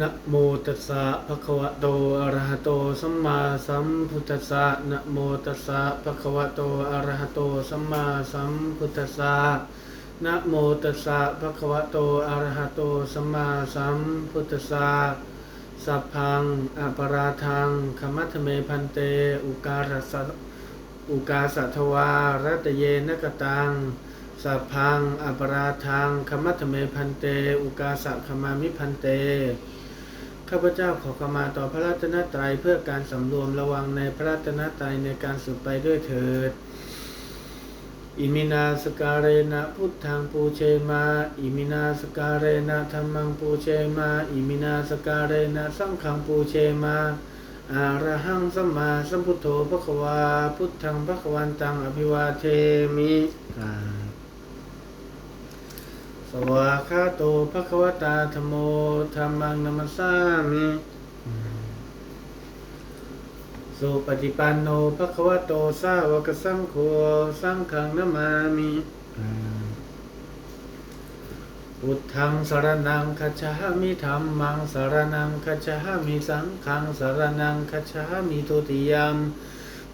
นะโมตัสสะภะคะวะโตอะระหะโตสัมมาสัมพุทธัสสะนะโมตัสสะภะคะวะโตอะระหะโตสัมมาสัมพุทธัสสะนะโมตัสสะภะคะวะโตอะระหะโตสัมมาสัมพุทธัสสะสัพพังอัปราทังขมัทเมพันเต อุการสะอุกาสัทวารัตเยนกตังสัพพังอัปราทังขมัทเมพันเต อุกาสะขมามิพันเต ข้าพเจ้าขอขมาต่อพระรัตนตรัยเพื่อการสำรวมระวังในพระรัตนตรัยในการสืบไปด้วยเถิด อิมินาสการเรนะพุทธังปูเชมา อิมินาสการเรนะธรรมังปูเชมา อิมินาสการเรนะสังฆังปูเชมาอาระหังสัมมาสัมพุทโธพระควา พุทธังพระควันตังอภิวาเทมิ สวากาโตพระควตาธโมธรรมังนัมสามิสุปฏิปันโนภะคะวะโตสาวกสังโฆสังฆังนามามิพุทธังสารนังคัจฉามิธรรมังสารนังคัจฉามิสังฆังสารนังคัจฉามิทุติยม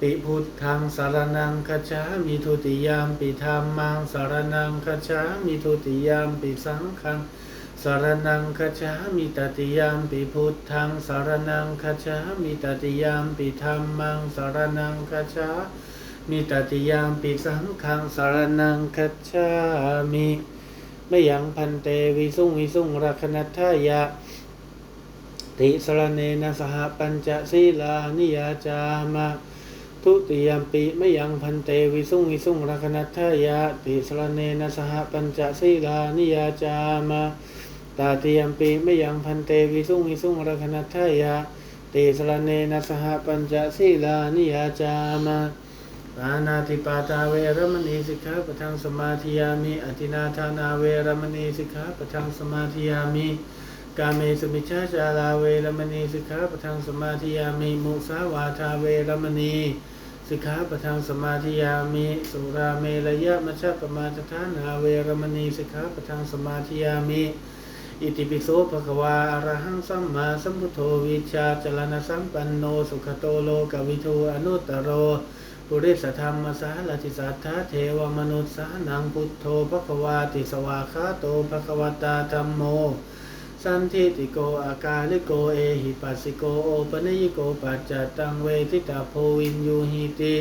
ปิพุทธังสารนังคัจฉามิทุติยามปิธรรมังสารนังคัจฉามิทุติยามปิสังฆังสารนังคัจฉามิตติยามปิพุทธังสารนังคัจฉามิตติยามปิธรรมังสารนังคัจฉามิตติยามปิสังฆังสารนังคัจฉามิไม่ยังพันเตวิสุงวิสุงรักนัทธายะติสรเนนะสหปัญจศีลานิยาจามะ ทุติยมปิไม่ยังพันเตวิสุงวิสุงรักนัทธายะติสรเนนะสหปัญจศีลานิยาจามะตาติยมปีไม่ยังพันเตวิสุงวิสุงรักนัทายะเตสรเนนะสหปัญจศีลานิยาจามะปานาติปาตาเวรมณีสิกขาปทังสมาธิยามิอธินาทานาเวรมณีสิกขาปทังสมาธิยามิกาเมสุมิชาจาราเวรมณีสิกขาปทังสมาธิยามิมุสาวาทาเวรมณี สิกขาปทังสมาธิยามิสุราเมรยะมัชฌะปมาทฐานาเวรมณีสิกขาปทังสมาธิยามิอิติปิโสภควาอรหังสัมมาสัมพุทโธวิชาจรณสัมปันโนสุขโตโลกวิทูอนุตตโรปุริสธรรมสาลติสัทธาเทวมนุษสานังพุทโธภควาติสวาคาโตภควตาธัมโม สันทิติโกอากาลิโกเอหิปัสสิโกโอปะนยิโกปัจจตังเวทิตาโพวินยูหิติ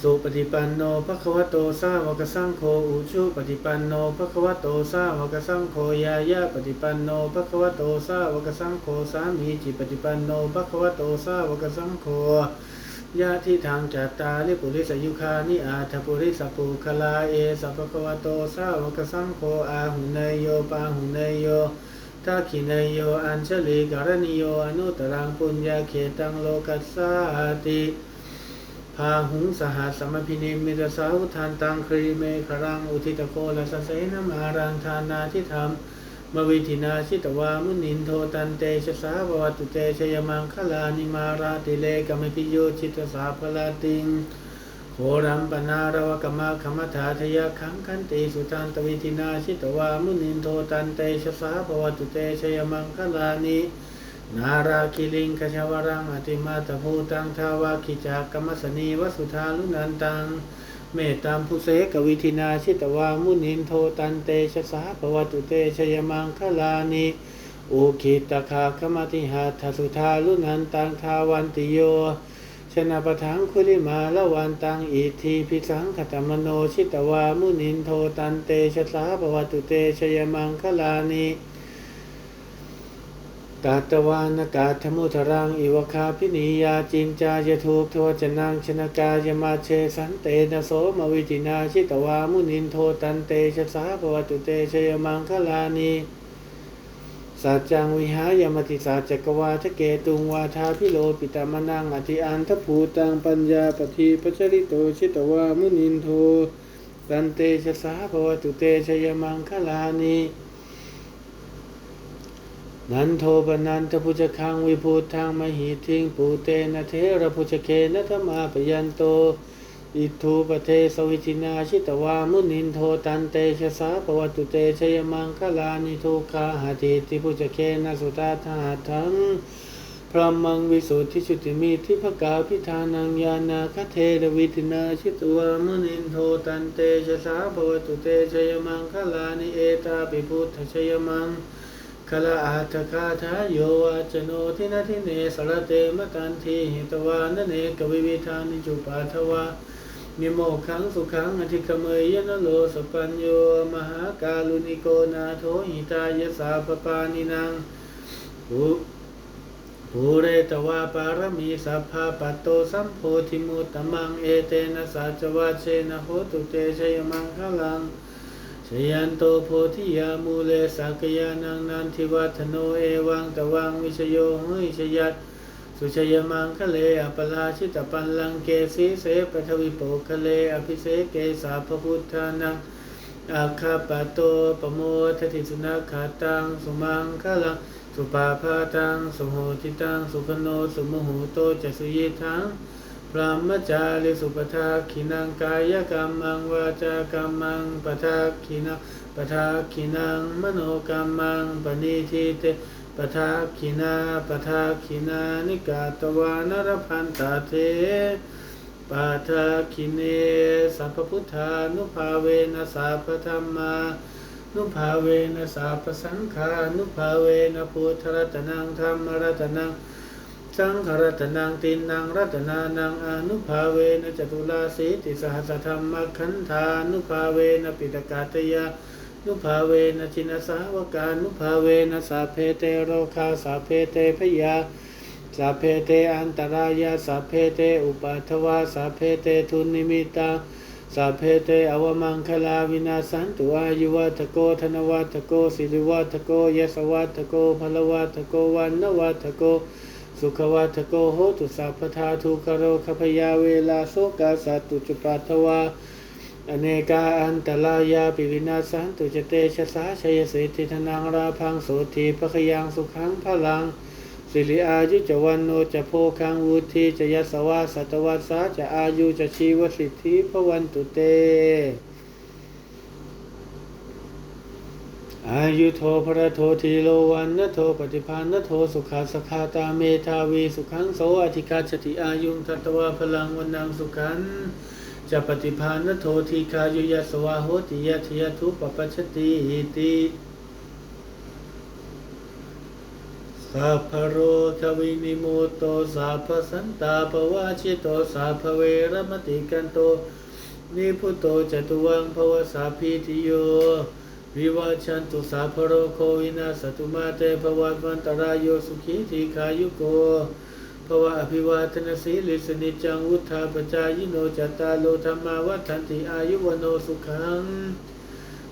สุปฏิปันโนภะคะวะโตสาวกสังโฆอุชุปฏิปันโนภะคะวะโตสาวกสังโฆยายะปฏิปันโนภะคะวะโตสาวกสังโฆสามีจิปฏิปันโนภะคะวะโตสาวกสังโฆ ยะที่ทางจัตตาลิปุริสยุคานิอาทปุริสปุคลาเอสัพพะวะโตสาวกสังโฆอาหุเนยโยปาหุเนยโยทักขิเนยโยอัญชลีการณิโยอนุตรังปุญญาเขตังโลกัสสาติพาหุงสหัสสมพินิมิตสาวุทานตังครีเมฆรังอุทิตโกลสเสนมารังทานาทิธรรม มวิธินาชิตวามุนินโทตันเตชะสาววัตุเตชยมังคลานิมาราติเลกมิพิโยชิตสาพลาติงโครัมปนารวกมาคมถาทยาขังคันติสุตันตวิธินาชิตวามุนินโทตันเตชะสาววัตุเตชยมังคลานินาราคิลิงคชาวรังอติมาตภูตังทาวาคิจากกรรมสนีวสุธาลุนันตัง เมตตามภูเสกวิธินาชิตวามุนินโทตันเตชะสาภวตุเตชยมังคลานิอุคิตคาคมติหาทสุธาลุนันตังทาวันติโย ชนะปะทังคุลิมาละวันตังอิทีพิสังขตมโนชิตวามุนินโทตันเตชะสาภวตุเตชยมังคลานิ กาตวานกาธมุทรังอิวคาพินิยาจินจายทูกทวจนังชนกายมาเชสันเตนะโสมวิจินาชิตวามุนินโทตันเตชะสาภวตุเตชยมังคลานีสัจจังวิหายมติสัจจกวาทะเกตุงวาทาพิโลปิตามนังอธิอันทภูตังปัญญาปฏิปชริโตชิตวามุนินโทตันเตชะสาภวตุเตชยมังคลานี นันโทปนันทพุจคังวิภูทางมหิทิงปูเตนะเทระพุจเคนะธรรมาปยันโต อิทูปเทสวิจินาชิตวามุนินโทตันเตชะสาปวัตุเตชยมังคลานิทุคาหาติติพุจเคนะสุตาธาทังพระมังวิสุทธิชุติมีทิภกาพิธานังยานาคเทรวิตินาชิตวามุนินโทตันเตชะสาปวัตุเตชยมังคลานิเอตาปิพุทธชยมัง คละอาตคาทาโยวาจโนทินาทิเนสรเตมตันทีหิตวานเนกวิวิธานิจุปาทวานิโมขังสุขังอธิคเมยยนโลสปัญโยมหากาลุนิโกนาโทหิตายสาปปานินังภูภูเรตวาปารมีสัพพาปัตโตสัมโพธิมุตตมังเอเตนะสัจวัชเชนะโหตุเตชยมังคลัง ยันโตโพธิยามูเลสักยานังนันทิวัฒโนเอวังตวังวิชโยหุยชยัตสุชยมังคะเลอปลาชิตปันลังเกสีเสปทวิโปคะเลอภิเสเกสาพพุทธานังอาคาปโตปโมทติสุนาขาตังสุมังคะลังสุปาพาตังสุโหติตังสุขโนสุโมโหโตจัสยิทัง พรหมจาริสุปทาขินังกายกรรมังวาจากรรมังปทาขินังปทาขินังมโนกรรมังปณิทิเตปทาขินาปทาขินานิกาตวานรพันตาเทปาทาขิเนสัพพุทธานุภาเวนะสัพพธรรมานุภาเวนะสัพพสังฆานุภาเวนะพุทธรัตนังธรรมรัตนัง สังขรัตนังตินังรัตนานังอนุภาเวนะจตุลาสีติสหัสธรรมขันธานุภาเวนะปิตกาตยานุภาเวนะชินสาวกานุภาเวนะสาเพเตโรคาสาเพเตพยาสาเพเตอันตรายาสาเพเตอุปัทวาสาเพเตทุนนิมิตาสาเพเตอวมังคลาวินาสันตุอายุวัตโกธนวัตโกสิริวัตโกยสวัตโกพลวัตโกวันนวัตโก สุขวัตโกโหตุสัพพทาทุกโรคพยาเวลาโสกาสัตตุจุปัทวาอเนกาอันตรายาปิวินาสันตุจเตชะสาชัยสิทธิธนังราพังโสทีพคยังสุขังพลัง สิริอายุจวันโนจะโพคังวุธีจะยสวาสัตวัสสาจะอายุจะชีวสิทธิพวันตุเต อายุโทพระโททีโลวันนโทปฏิภาณนโทสุขาสคาตาเมธาวีสุขังโสอธิกาชติอายุงทัตวาพลังวันนังสุขันจะปฏิภาณนโททีคายุยสวาโหติยะทิยทุปปัชชติหิติสัพพโรควินิโมโตสัพพสันตาปวาชิโตสัพพเวรมติกันโตนิพุโตจตุวังภวสาพีติโย วิวัชันตุสาพโรโควินาสตุมาเตภวัตวันตรายโยสุขีทีขายุโกภวะอภิวาทนสีลิสนิจังวุธาปจายโนจตาโลธรรมาวัฏันติอายุวโนสุขัง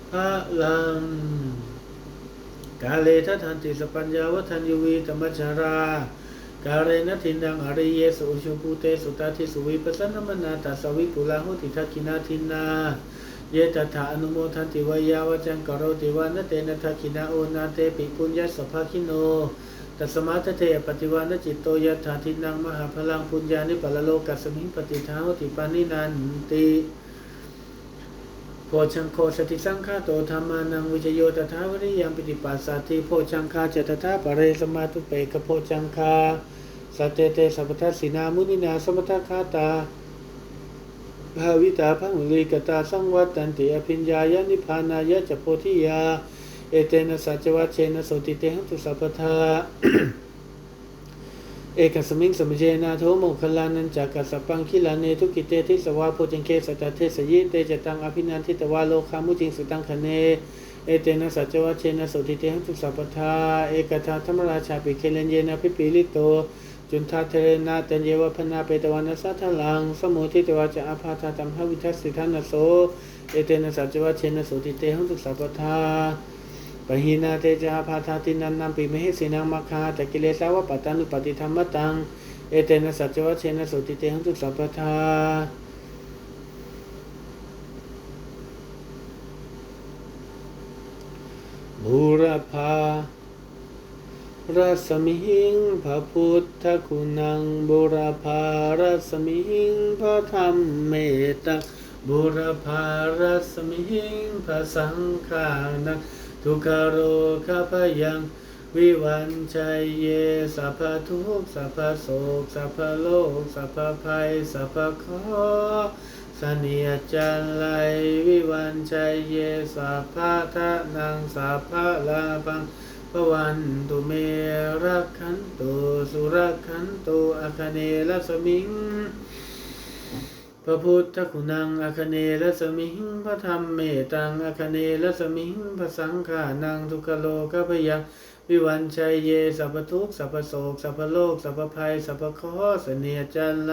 พระลัง กาเลทัทันติสปัญญาวัฒนยุวีธรรมชารา กาเรนทินังอริเยสุอุชุภูเตสุตาทิสุวิปัสสนมนาตัสสวิปุลาหุติทักขินาทินา เยตถาอนุโมทันติวายาวจังกโรติวานเตนะทักขินาโอนาเตปิปุญญสภาคิโนตัสมาทเทปฏิวานจิตโตยถาทินังมหาพลังปุญญานิปลโลกัสมิงปฏิทาหติปานินันติโพชังโคสติสังฆาโตธรรมานังวิจโยตถาวริยังปิติปัสสติโพชังคาเจตถาปะเรสมาตุเปกโพชังคาสัตเตเตสัพพทัสสินามุนินาสมทคาตา ภาวิตาพังลีกตาสังวัตตันติอภิญญายนิพานายะจะโพธิยา เอเตนะสัจวัชเชนะโสติเตหัตุสัพพทาเอกสมิงสมเจนาโทโมคลานันจากกัสปังคิลาเนทุกิเตทิสวาโพจังเคสัตเทสยิเตจตังอภินันทิตวาโลคามุจิงสุตังคเน เอเตนะสัจวัชเชนะโสติเตหัตุสัพพทาเอกทาธรรมราชาปิเคเลนเยนะพิปิลิโต จุนทาเทเรนาเตนเยวพนาเปตวันสัทลัง สมุทิตวาจะอาภาธาตัมหวิทัสสิทานโส เอเตนะสัจวัชเชนะโสติเตหันตุสัพพทาปะหินาเตจาภาธาตินันนัมปิมหิสินังมัคคาตะกิเลสาวะปัตันุปฏิธรรมตัง เอเตนะสัจวัชเชนะโสติเตหังตุสัพพทาบูรพา รัศมิงพระพุทธคุณังบุรพารัศมิงพระธรรมเมตตังบุรพารัศมิงพระสังฆานังทุกโรคาพยัง วิวันชัยเยสัพพทุกสัพพโศกสัพพโลกสัพพภัยสัพพเคราะห์เนียจันไลวิวันชัยเยสัพพะทะนังสัพพะลาภัง พวันตุเมรักขันตุสุรักขันตุอาคเนลสมิงพระพุทธคุณังอาคเนลสมิงพระธรรมเมตังอาคเนลสมิงพระสังฆานังทุกโลกพยังวิวันชัยเยสัพทุกสัพโศกสัพโลกสัพภัยสัพคราะห์เสนียจันไล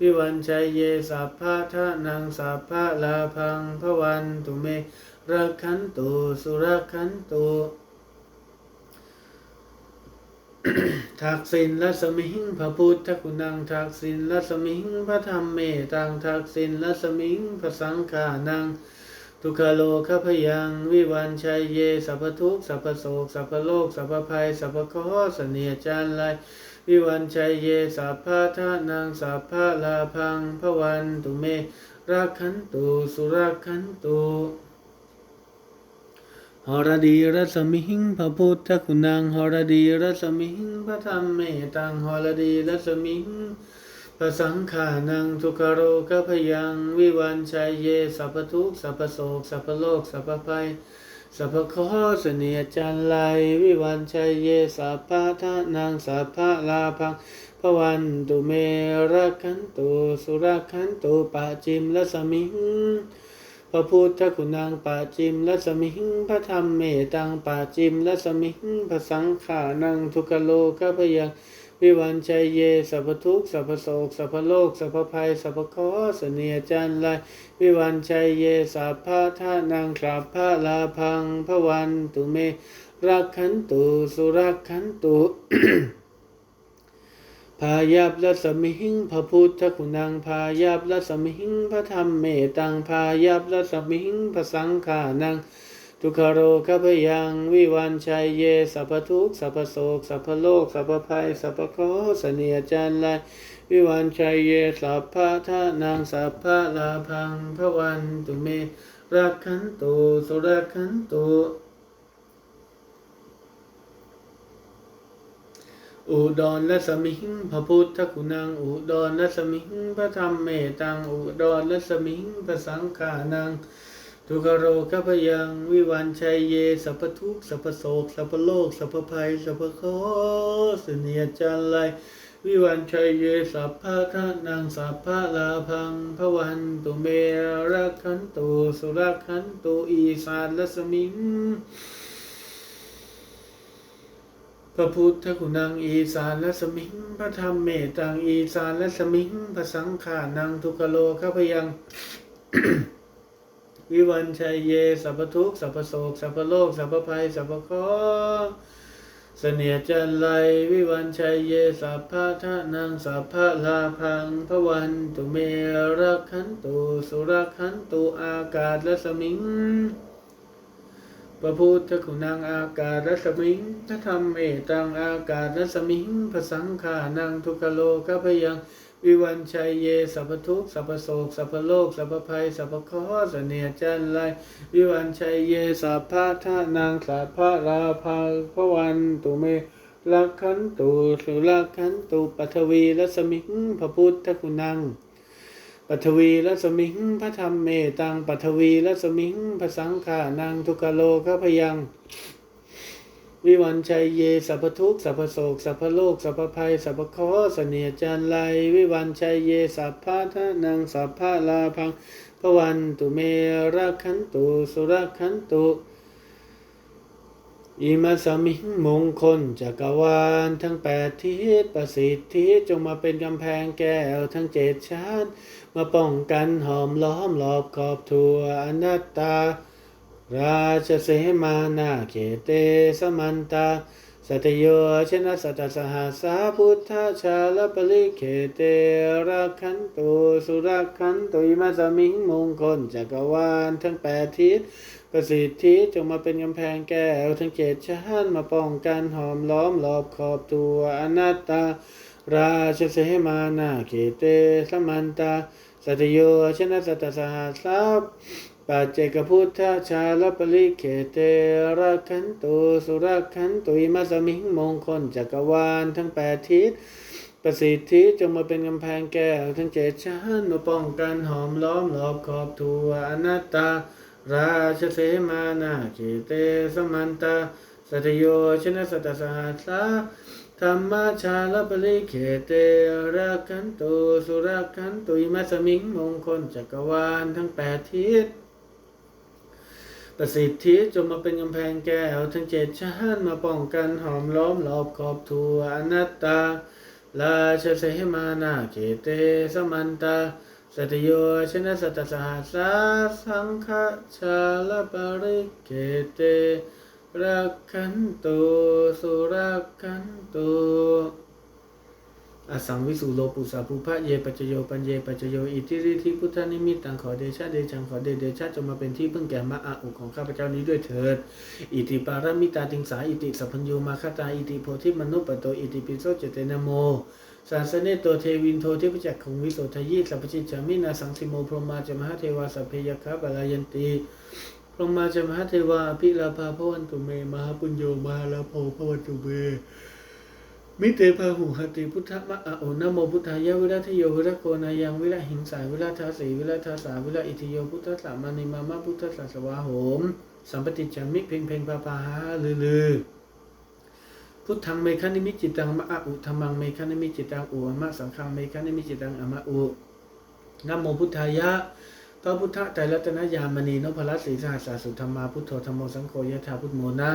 วิวันชัยเยสัพพะทะนังสัพพะลาพังพระวันตุเมรักขันตุสุรักขันตุ ทักษิณรัศมิงพระพุทธคุณังทักษิณรัศมิงพระธรรมเมตังทักษิณรัศมิงพระสังฆานังทุกขโลกพยัง วิวันชัยเย สัพพทุกสัพพโศกสัพพโลก สัพพภัย สัพพคราะห์เนียจันไลวิวันชัยเย สัพพะทะนัง สัพพะลาพังพระวันตุเมรักขันตุสุรักขันตุ หรดีรัศมิงพระพุทธคุณังหรดีรัศมิงพระธรรมเมตังหรดีรัศมิงพระสังขานังทุกขโรคพยังวิวันชัยเยสัพพทุกสัพพโศกสัพพโลกสัพพภัยสัพพเคราะห์เสนียจันไลวิวันชัยเยสัพพะทะนังสัพพะลาพังพระวันตุเมรักขันตุสุรักขันตุปะจิมละสมิง พระพุทธคุณังปาจิมละสมิงพระธรรมเมตังปาจิมละสมิงพระสังขานังทุกโลกพยังวิวันชัยเยสัพทุกสัพโศกสัพโลกสัพภัยสัพคราะห์เสนียจันไลวิวันชัยเยสัพพะทานังสัพพะลาพังพระวันตุเมรักขันตุสุรักขันตุ พายับลสมิงพระพุทธคุณังพายับลสมิงพระธรรมเมตังพายับลสมิงพระสังขานังทุกขโรคพยังวิวันชัยเยสัพทุกสัพโศกสัพโลกสัพภัยสัพพเคราะห์เสนียจันไลวิวันชัยเยสัพพะทะนางสัพพะลาพังพระวันตุเมรักขันตุสุรักขันตุ อุดรและสมิงพระพุทธคุณัง อุดรและสมิงพระธรรมเมตัง อุดรและสมิงพระสังฆานัง ทุกโรคพยัง วิวันชัยเย สัพพทุกสัพโศก สัพโลก สัพภัย สัพพเคราะห์เนียจันไลวิวันชัยเย สัพพะทะนัง สัพพะลาพังพระวันตุเมรักขันตุสุรักขันตุอีสานและสมิง พระพุทธคุณังอีสานและสมิงพระธรรมเมตังอีสานและสมิงพระสังขานังทุกโลกพยัง วิวันชัยเยสัพทุกสัพโศกสัพโลกสัพภัยสัพพเคราะห์เสนียจันไลวิวันชัยเยสัพพะทะนังสัพพะลาพังพระวันตุเมรักขันตุสุรักขันตุอากาศและสมิง พระพุทธคุณังอากาศรัศมิงพระธรรมเมตังอากาศรัศมิงพระสังขานังทุกขโลกพยัง วิวันชัยเยสัพทุกสัพโศกสัพโลกสัพภัยสัพคราะห์เนียจันไลวิวันชัยเยสัพพะทะนางสัพพะราภาพระวันตุเมลักขันตุสุลักขันตุปัทวีรัศมิงพระพุทธคุณัง ปัทวีรัศมิงพระธรรมเมตังปัทวีรัศมิงพระสังขานังทุกโลกพยัง วิวันชัยเยสัพพทุกสัพพโศกสัพพโลกสัพพภัยสัพพคราะห์เสนียจันไลวิวันชัยเยสัพพะทะนังสัพพะลาพังพระวันตุเมรักขันตุสุรักขันตุ อิมาสมิงมงคลจักรวาลทั้งแปดทิศประสิทธิจงมาเป็นกำแพงแก้วทั้งเจ็ดชั้นมาป้องกันหอมล้อมรอบขอบทัวอนัตตา ราชเสมานาเขเตสมันตา สัตโยชนะสัตสหัสสาพุทธชาลปริเขเตรักขันตุสุรักขันตุอิมาสมิงมงคลจักรวาลทั้งแปดทิศ ประสิทธิจงมาเป็นกำแพงแก้วทั้งเจ็ดชั้นมาป้องกันหอมล้อมรอบขอบตัวอนัตตา ราชเสมานาเกเตสมันตาสัตโยชนะสัตสหัสสัพปัจเจกพุทธชาลปริเขเตรักขันตุสุรักขันตุอิมัสมิงมงคลจักรวาลทั้งแปดทิศประสิทธิจงมาเป็นกำแพงแก้วทั้งเจ็ดชั้นมาป้องกันหอมล้อมรอบขอบทัวอนัตตา ราชเสมานาเกเตสมันตาสัตโยชนะสัตสหัสสะธรรมชาลปริเขเตรักขันตุสุรักขันตุอิมัสมิงมงคลจักรวาลทั้งแปดทิศประสิทธิจงมาเป็นกำแพงแก้วทั้งเจ็ดชั้นมาป้องกันหอมล้อมรอบขอบทัวอนัตตาราชเสมานาเกเตสมันตา สัตโยชนะสัตสหัสสังฆชาลปริเกเตรักขันตุสุรักขันตุ อสังวิสุโลปุสาภูพะเยปัจโยปัญเยปัจโยอิทิริธิพุทธนิมิตตังขอเดชะเดชังขอเดเดชะจงมาเป็นที่พึ่งแก่มะอาอุของข้าพเจ้านี้ด้วยเถิด อิติปารามิตาติงสาอิติสัพพัญโยมาคตาอิติโพธิมนุปปโตอิติปิโสเจเตนโมสาสเนโตเทวินโทเทพจักของวิโสทยีสัพพิจามินาสังสิโมพรมาจมหาเทวาสัพเพยคะบาลายันติพรมาจมหาเทวาอภิลาภาพวันตุเมมหาปุญโยมหาลาโภพวันตุเม มิเตพาหุหติพุทธมะอะโอนะโมพุทธายะวิรัตโยวิรัตโกนายังวิรัตหิงสายวิรัตทาสีวิรัตทาสาวิรัตอิทิโยพุทธสามานิมามะพุทธสัสวาโหม สัมปติจามิเพ่งเพ่งปาปาหาลือลือพุทธังเมฆานิมิจิตังมะอะอุธรรมังเมฆานิมิจิตังอุอมะสังฆังเมฆานิมิจิตังอมะอุนะโมพุทธายะพระพุทธไตรรัตนยามณีนพรัตน์ศรีสหัสสุธรรมาพุทโธธรรมโมสังโฆยะถาพุทโมนะ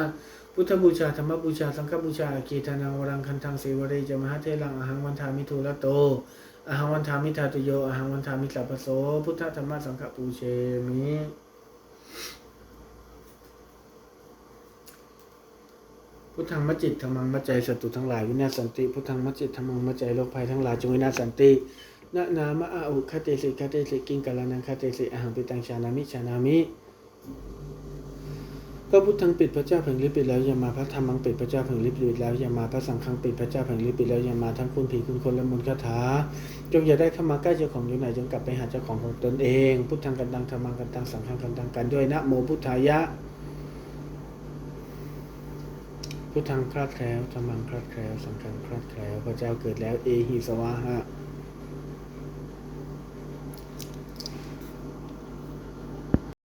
พุทธบูชาธรรมบูชา สังฆบูชาอากีทานังวรังคันทังเสวเรจมหาเทลังอหังวันทามิทุระโตอหังวันทามิทาตุโยอหังวันทามิสัพโส พุทธธรรมสังฆปูเชมิพุทธังมัจจิตธรรมังมัจใจสัตตุทั้งหลายวินาศสันติพุทธังมัจจิตธรรมังมัจใจโลกภัยทั้งหลายจงวินาศสันตินะนามะอาอุคเตสิคเตสิกิงกาลานังคเตสิอหังปิตังชานามิชานามิ พระพุทธังปิดพระเจ้าแผ่งลิบปิดแล้วยามาพระธรรมังปิดพระเจ้าแผ่งลิบปิดแล้วยามาพระสังฆังปิดพระเจ้าแผ่งลิบปิดแล้วยามาทั้งคุณผีคุณคนและมนต์คาถาจงอย่าได้เข้ามาใกล้เจ้าของอยู่ไหนจงกลับไปหาเจ้าของของตนเอง พุทธังกันตังธรรมังกันตังสังฆังกันตังกันด้วยนะโมพุทธายะ พุทธังคลาดแคล้วธรรมังคลาดแคล้วสังฆังคลาดแคล้วพระเจ้าเกิดแล้วเอหิสวาหะ